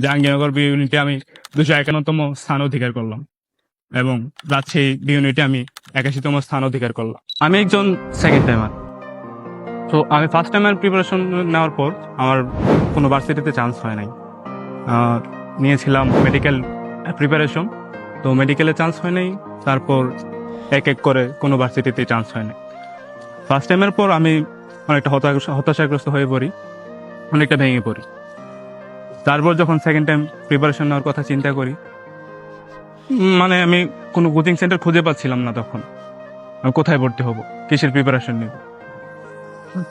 Jahangirnagar B ইউনিটে আমি দুশো একান্নতম স্থান অধিকার করলাম এবং রাজশাহী বি ইউনিটে আমি একাশিতম স্থান অধিকার করলাম। আমি একজন সেকেন্ড টাইমার তো আমি ফার্স্ট টাইমের প্রিপারেশন নেওয়ার পর আমার কোনো ভার্সিটিতে চান্স হয় নাই। নিয়েছিলাম মেডিকেল প্রিপারেশন তো মেডিকেলে চান্স হয় নাই, তারপর এক এক করে কোনো ভার্সিটিতে চান্স হয় নাই। ফার্স্ট টাইমের পর আমি অনেকটা হতাশ- হতাশাগ্রস্ত হয়ে পড়ি, অনেকটা ভেঙে পড়ি। তারপর যখন সেকেন্ড টাইম প্রিপারেশন নেওয়ার কথা চিন্তা করি মানে আমি কোনো কোচিং সেন্টার খুঁজে পাচ্ছিলাম না তখন। আমি কোথায় ভর্তি হব? কিসের প্রিপারেশন নেব?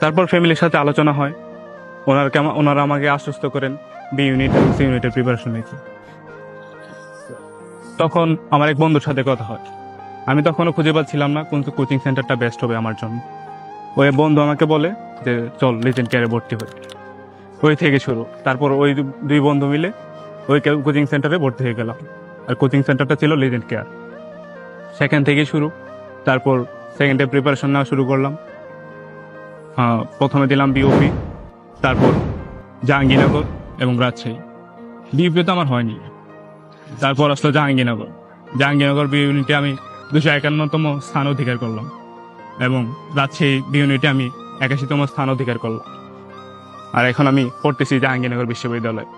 তারপর ফ্যামিলির সাথে আলোচনা হয়। ওনার কেমন ওনারা আমাকে আশ্বস্ত করেন বি ইউনিট এবং সি ইউনিটের প্রিপারেশন নিতে তখন আমার এক বন্ধুর সাথে কথা হয়। আমি তখনও খুঁজে পাচ্ছিলাম না কোন কোচিং সেন্টারটা বেস্ট হবে আমার জন্য। ওই বন্ধু আমাকে বলে যে, চল লিজেন্ড কেয়ারে ভর্তি হই। ওই থেকে শুরু। তারপর ওই দুই বন্ধু মিলে ওই কোচিং সেন্টারে ভর্তি হয়ে গেলাম। আর কোচিং সেন্টারটা ছিল লিজেন্ড কেয়ার সেখান থেকে শুরু। তারপর সেকেন্ডে প্রিপারেশন নেওয়া শুরু করলাম। আহ, প্রথমে দিলাম বিওপি তারপর জাহাঙ্গীরনগর এবং রাজশাহী। বিওপি তো আমার হয়নি। তারপর আসলো জাহাঙ্গীরনগর। জাহাঙ্গীরনগর বি ইউনিটে আমি দুশো একান্নতম স্থান অধিকার করলাম এবং রাজশাহী বি ইউনিটে আমি একাশিতম স্থান অধিকার করলাম। আর এখন আমি পড়তেছি জাহাঙ্গীরনগর বিশ্ববিদ্যালয়।